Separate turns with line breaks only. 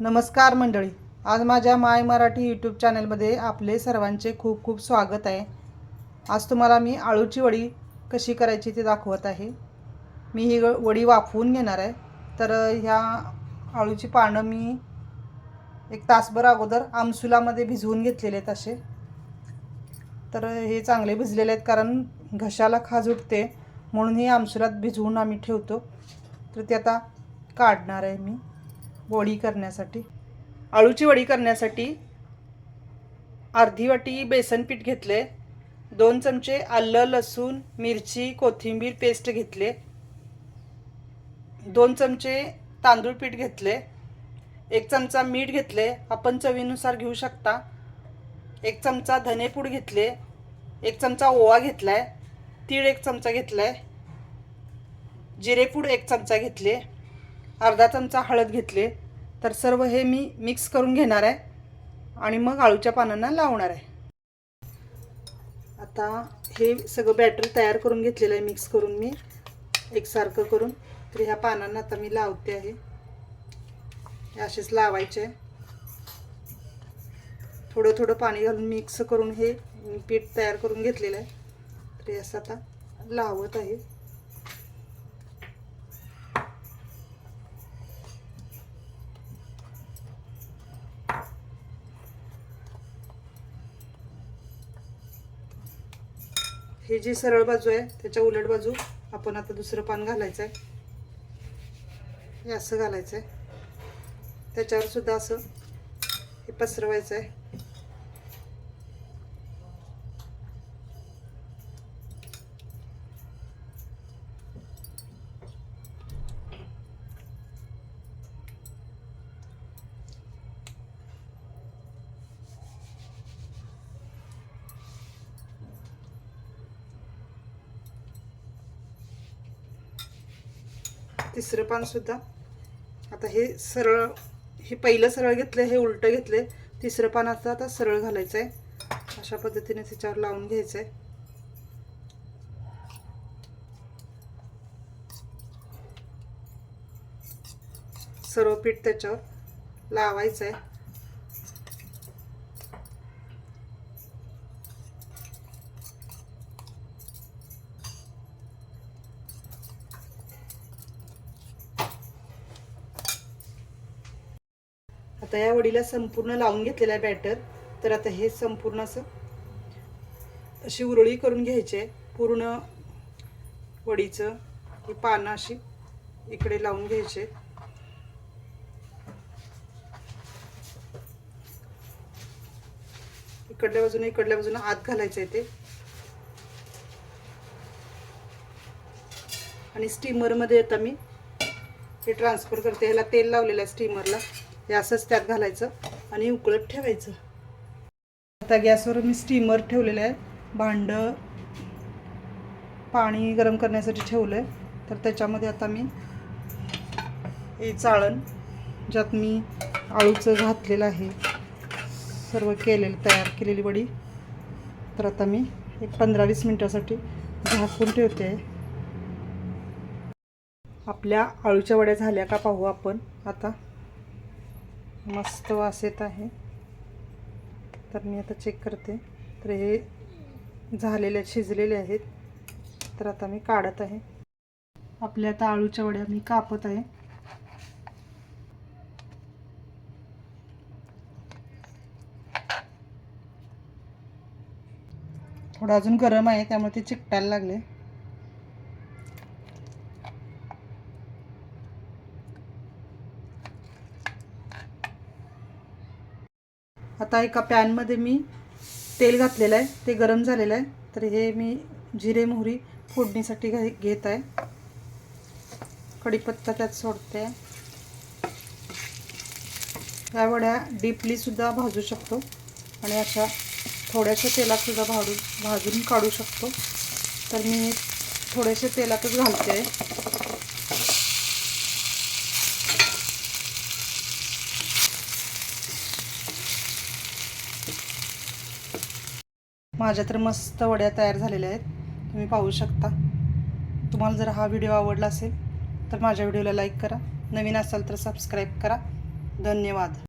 नमस्कार मंडळी. आज माझ्या माय मराठी यूट्यूब चॅनलमध्ये आपले सर्वांचे खूप खूप स्वागत आहे. आज तुम्हाला मी आळूची वडी कशी करायची ते दाखवत आहे. मी ही वडी वाफवून घेणार आहे. तर ह्या आळूची पानं मी एक तासभर अगोदर आमसुलामध्ये भिजवून घेतलेले आहेत असे. तर हे चांगले भिजलेले आहेत कारण घशाला खाज उठते. म्हणून हे आमसुलात भिजवून आम्ही ठेवतो. तर ते आता काढणार आहे मी. वडी करण्यासाठी आळूची वडी करण्यासाठी अर्धी वाटी बेसन पीठ घेतले दोन चमचे आलं लसूण मिरची कोथिंबीर पेस्ट घेतले दोन चमचे तांदूळ पीठ घेतले एक चमचा मीठ घेतले आपण चवीनुसार घेऊ शकता एक चमचा धनेपूड घेतले एक चमचा ओवा घेतला आहे तीळ एक चमचा घेतला आहे जिरेपूड एक चमचा घेतले अर्धा चमचा हळद घेतले तर सर्व हे मी मिक्स करून घेणार आहे आणि मग आळूच्या पानांना लावणार आहे. आता हे सगळं बॅटर तयार करून घेतलेलं आहे मिक्स करून मी. एकसारखं करून. तर ह्या पानांना आता मी लावते आहे. असेच लावायचे थोडं थोडं पाणी घालून मिक्स करून हे पीठ तयार करून घेतलेलं आहे. तर असं आता लावत आहे. हे जी सरळ बाजू आहे त्याच्या उलट बाजू आपण आता दुसरं पान घालायचं आहे हे असं घालायचं आहे त्याच्यावर सुद्धा असं हे पसरवायचं आहे तिसरं पान सुद्धा. आता हे सरळ हे पहिलं सरळ घेतलं हे उलटं घेतले तिसरं पान आता आता सरळ घालायचं आहे अशा पद्धतीने त्याच्यावर लावून घ्यायचं आहे सर्व पीठ त्याच्यावर लावायचं आहे आता या वडीला संपूर्ण लावून घेतलेलं आहे बॅटर. तर आता हे संपूर्ण असं अशी उरळी करून घ्यायची पूर्ण वडीचं ही पानं अशी इकडे लावून घ्यायचे इकडल्या बाजूने इकडल्या बाजूने आत घालायचं आहे ते. आणि स्टीमरमध्ये आता मी हे ट्रान्सफर करते. ह्याला तेल लावलेलं आहे स्टीमरला. हे असंच त्यात घालायचं आणि उकळत ठेवायचं. आता गॅसवर मी स्टीमर ठेवलेलं आहे. भांडं पाणी गरम करण्यासाठी ठेवलं आहे तर त्याच्यामध्ये आता मी हे चाळण ज्यात मी आळूचं घातलेलं आहे सर्व केलेलं तयार केलेली वडी. तर आता मी एक पंधरा वीस मिनटासाठी झाकून ठेवते. आपल्या आळूच्या वड्या झाल्या का पाहू आपण. आता मस्त वास येत आहे. तर मी आता चेक करते. तर हे झालेले शिजलेले आहेत. तर आता मी काढत आहे. आपल्या आता आळूच्या वड्या मी कापत आहे. थोडं अजून गरम आहे त्यामुळे ते चिकटायला लागले. आता एका पॅनमध्ये मी तेल घातलेलं आहे ते गरम झालेलं आहे. तर हे मी जिरे मोहरी फोडणीसाठी घे घेत आहे. कढीपत्ता त्यात सोडते. ह्या वड्या डीपलीसुद्धा भाजू शकतो आणि अशा थोड्याशा तेलातसुद्धा भाजून भाजून काढू शकतो. तर मी थोड्याशा तेलातच घालते. माझ्या तर मस्त वड्या तयार झालेल्या आहेत. तुम्ही पाहू शकता. तुम्हाला जर हा व्हिडिओ आवडला असेल तर माझ्या व्हिडिओला लाईक करा. नवीन असाल तर सबस्क्राईब करा. धन्यवाद.